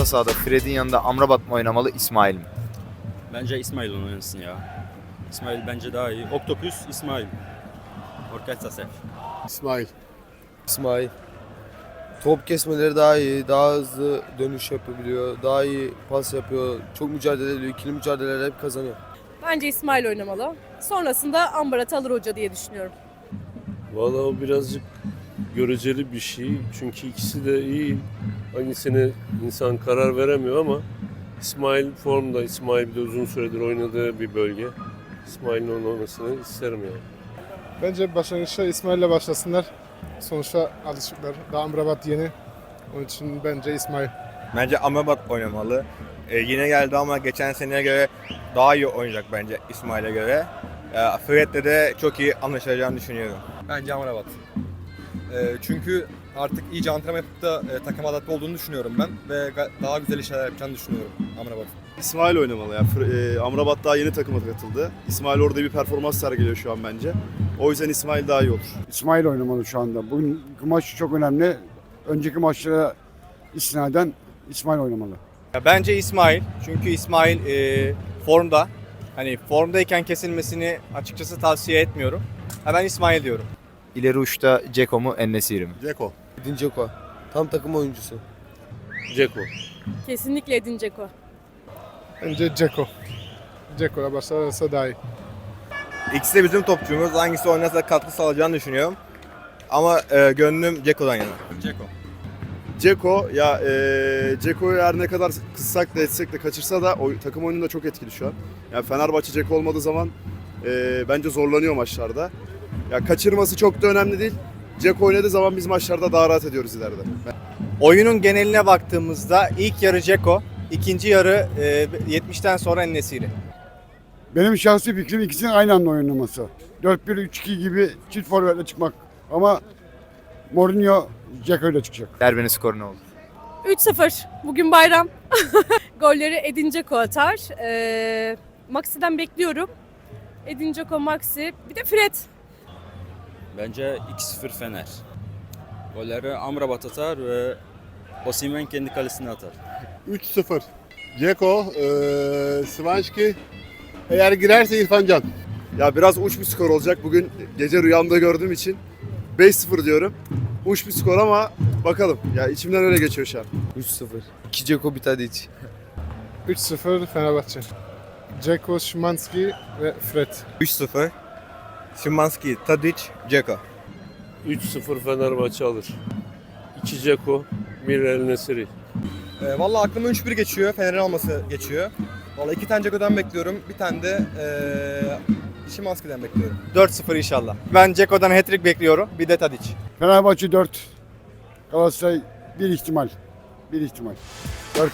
sahada Fred'in yanında Amrabat mı oynamalı İsmail mi? Bence İsmail oynasın ya. İsmail bence daha iyi. Octopus İsmail. Orkestra Sef. İsmail. İsmail. Top kesmeleri daha iyi, daha hızlı dönüş yapabiliyor, daha iyi pas yapıyor, çok mücadele ediyor, ikili mücadeleler hep kazanıyor. Bence İsmail oynamalı. Sonrasında Ambarat alır hoca diye düşünüyorum. Valla o birazcık göreceli bir şey. Çünkü ikisi de iyi. Hangisine insan karar veremiyor ama İsmail formda. İsmail bir de uzun süredir oynadığı bir bölge. İsmail'in onun olmasını isterim yani. Bence başlangıçta İsmail'le başlasınlar. Sonuçta alışıklar. Daha Amrabat yeni. Onun için bence İsmail. Bence Amrabat oynamalı. Ee, yine geldi ama geçen seneye göre daha iyi oynayacak bence İsmail'e göre. Ee, Fred'le de çok iyi anlaşacağını düşünüyorum. Bence Amrabat. Ee, çünkü artık iyice antrenman yapıp da e, takım adapte olduğunu düşünüyorum ben ve ga- daha güzel işler yapacağını düşünüyorum Amrabat. İsmail oynamalı. Yani Fr- e, Amrabat daha yeni takıma katıldı. İsmail orada bir performans sergiliyor şu an bence. O yüzden İsmail daha iyi olur. İsmail oynamalı şu anda. Bugün maç çok önemli. Önceki maçlara istinaden İsmail oynamalı. Ya bence İsmail. Çünkü İsmail e, formda. Hani formdayken kesilmesini açıkçası tavsiye etmiyorum. Ha, ben İsmail diyorum. İleri uçta Ceko mu Ennesiri mi? Ceko. Edin Dzeko. Tam takım oyuncusu. Ceko. Kesinlikle Edin Dzeko. Bence Ceko. Ceko'la başlarsa daha iyi. İkisi de bizim topçumuz. Hangisi oynarsa katkı sağlayacağını düşünüyorum. Ama e, gönlüm Ceko'dan yana. Ceko. Ceko ya e, Ceko'yu her ne kadar kıssak da etsek de kaçırsa da o, takım oyununda çok etkili şu an. Yani Fenerbahçe Ceko olmadığı zaman e, bence zorlanıyor maçlarda. Ya kaçırması çok da önemli değil. Ceko oynadığı zaman biz maçlarda daha rahat ediyoruz ileride. Oyunun geneline baktığımızda ilk yarı Ceko, ikinci yarı e, 70'ten sonra Ennesiri. Benim şahsi fikrim ikisinin aynı anda oynaması. 4-1-3-2 gibi çift forvetle çıkmak. Ama Mourinho Dzeko ile çıkacak. Derbinin skoru ne olur? 3-0. Bugün bayram. Golleri Edin Dzeko atar. Ee, Maxi'den bekliyorum. Edin Dzeko, Maxi. Bir de Fred. Bence 2-0 Fener. Golleri Amrabat atar ve Osimhen kendi kalesine atar. 3-0. Ceko, Svanski. Eğer girerse İrfan Can. Ya biraz uç bir skor olacak. Bugün gece rüyamda gördüğüm için 5-0 diyorum. Uç bir skor ama bakalım. Ya içimden öyle geçiyor şu an. 3-0. 2 Dzeko bir Tadic. 3-0 Fenerbahçe. Ceko, Szymanski ve Fred. 3-0. Szymanski, Tadic, Ceko. 3-0 Fenerbahçe alır. 2 Ceko, 1 El Nesiri. Ee, Valla aklıma 3-1 geçiyor. Fener'in alması geçiyor. Valla iki tane Ceko'dan bekliyorum. Bir tane de ee, Şimanski'den bekliyorum. 4-0 inşallah. Ben Ceko'dan hat-trick bekliyorum. Bir de Tadic. Fenerbahçe 4. Galatasaray bir ihtimal. Bir ihtimal. 4-1.